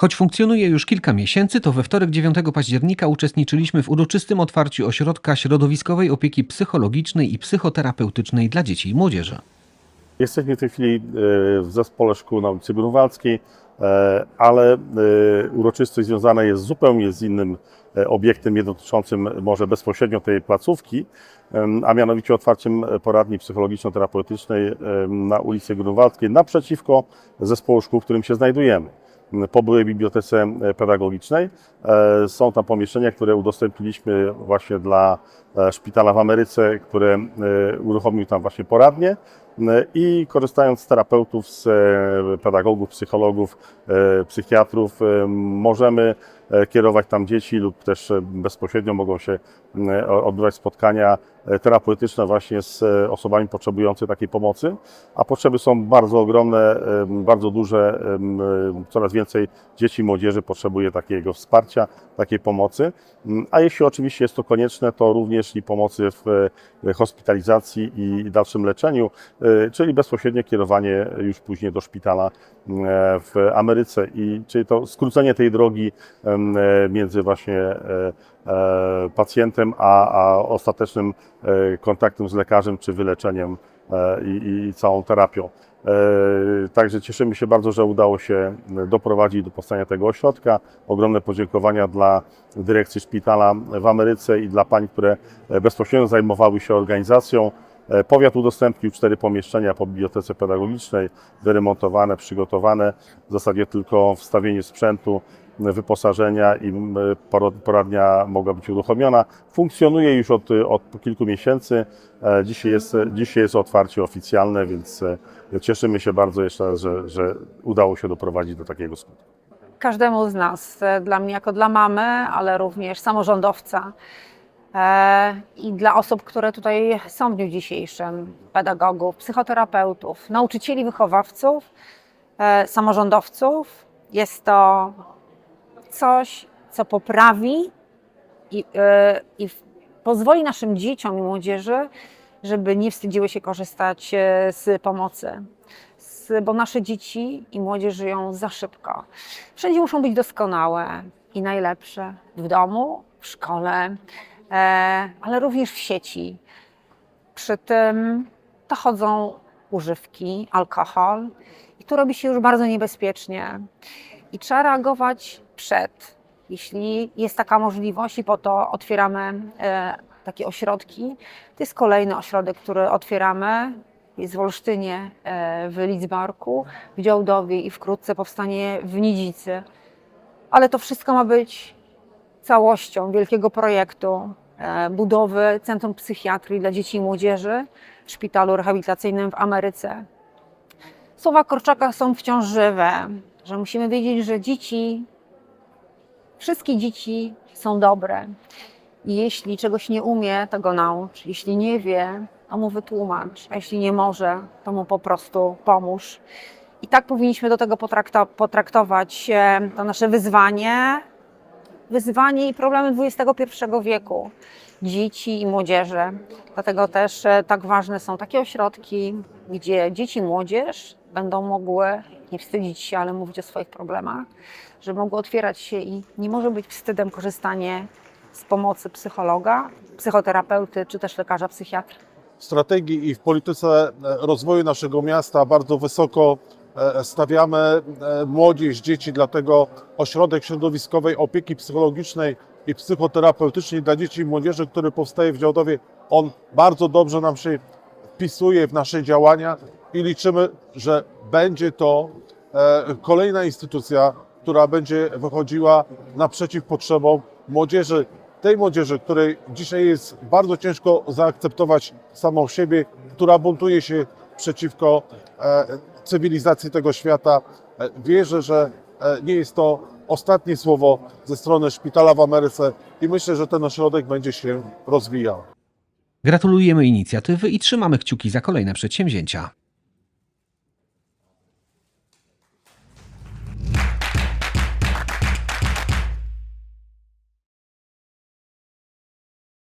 Choć funkcjonuje już kilka miesięcy, to we wtorek 9 października uczestniczyliśmy w uroczystym otwarciu ośrodka środowiskowej opieki psychologicznej i psychoterapeutycznej dla dzieci i młodzieży. Jesteśmy w tej chwili e, w zespole szkół na ulicy Grunwaldzkiej, e, ale e, uroczystość związana jest zupełnie z innym obiektem, nie dotyczącym może bezpośrednio tej placówki, a mianowicie otwarciem poradni psychologiczno-terapeutycznej na ulicy Grunwaldzkiej naprzeciwko zespołu szkół, w którym się znajdujemy. Po byłej bibliotece pedagogicznej. E, są tam pomieszczenia, które udostępniliśmy właśnie dla e, szpitala w Ameryce, które e, uruchomił tam właśnie poradnie. I korzystając z terapeutów, z e, pedagogów, psychologów, e, psychiatrów, e, możemy e, kierować tam dzieci lub też e, bezpośrednio mogą się e, odbywać spotkania e, terapeutyczne właśnie z e, osobami potrzebującymi takiej pomocy, a potrzeby są bardzo ogromne, e, bardzo duże, e, coraz więcej dzieci i młodzieży potrzebuje takiego wsparcia, takiej pomocy, a jeśli oczywiście jest to konieczne, to również i pomocy w e, hospitalizacji i dalszym leczeniu, e, czyli bezpośrednie kierowanie już później do szpitala e, w Ameryce. I czyli to skrócenie tej drogi e, między właśnie e, e, pacjentem a, a ostatecznym e, kontaktem z lekarzem czy wyleczeniem e, i, i całą terapią. E, Także cieszymy się bardzo, że udało się doprowadzić do powstania tego ośrodka. Ogromne podziękowania dla dyrekcji szpitala w Ameryce i dla pań, które bezpośrednio zajmowały się organizacją. E, Powiat udostępnił cztery pomieszczenia po bibliotece pedagogicznej, wyremontowane, przygotowane. W zasadzie tylko wstawienie sprzętu, wyposażenia i poradnia mogła być uruchomiona. Funkcjonuje już od, od kilku miesięcy. E, Dzisiaj jest, dzisiaj jest otwarcie oficjalne, więc e, cieszymy się bardzo jeszcze raz, że, że udało się doprowadzić do takiego skutku. każdemu z nas, e, dla mnie jako dla mamy, ale również samorządowca i dla osób, które tutaj są w dniu dzisiejszym, pedagogów, psychoterapeutów, nauczycieli, wychowawców, samorządowców. Jest to coś, co poprawi i, e, i pozwoli naszym dzieciom i młodzieży, żeby nie wstydziły się korzystać e, z pomocy. Z, bo nasze dzieci i młodzież żyją za szybko. Wszędzie muszą być doskonałe i najlepsze. W domu, w szkole, e, ale również w sieci. Przy tym dochodzą używki, alkohol i tu robi się już bardzo niebezpiecznie. I trzeba reagować przed, jeśli jest taka możliwość i po to otwieramy e, takie ośrodki. To jest kolejny ośrodek, który otwieramy. Jest w Olsztynie, e, w Lidzbarku, w Działdowie i wkrótce powstanie w Nidzicy. Ale to wszystko ma być całością wielkiego projektu e, budowy Centrum Psychiatrii dla Dzieci i Młodzieży w szpitalu rehabilitacyjnym w Ameryce. Słowa Korczaka są wciąż żywe, że musimy wiedzieć, że dzieci, wszystkie dzieci są dobre. I jeśli czegoś nie umie, to go naucz. Jeśli nie wie, to mu wytłumacz. A jeśli nie może, to mu po prostu pomóż. I tak powinniśmy do tego potrakto- potraktować e, to nasze wyzwanie, wyzwanie i problemy XXI wieku dzieci i młodzieży. Dlatego też e, tak ważne są takie ośrodki, gdzie dzieci i młodzież będą mogły nie wstydzić się, ale mówić o swoich problemach, że mogły otwierać się i nie może być wstydem korzystanie z pomocy psychologa, psychoterapeuty czy też lekarza psychiatry. w strategii i w polityce e, rozwoju naszego miasta bardzo wysoko e, stawiamy młodzież, dzieci, dlatego ośrodek środowiskowej opieki psychologicznej i psychoterapeutycznej dla dzieci i młodzieży, który powstaje w Działdowie, on bardzo dobrze nam się wpisuje w nasze działania i liczymy, że będzie to e, kolejna instytucja, która będzie wychodziła naprzeciw potrzebom młodzieży, tej młodzieży, której dzisiaj jest bardzo ciężko zaakceptować samą siebie, która buntuje się przeciwko e, cywilizacji tego świata. E, Wierzę, że nie jest to ostatnie słowo ze strony szpitala w Ameryce i myślę, że ten ośrodek będzie się rozwijał. Gratulujemy inicjatywy i trzymamy kciuki za kolejne przedsięwzięcia.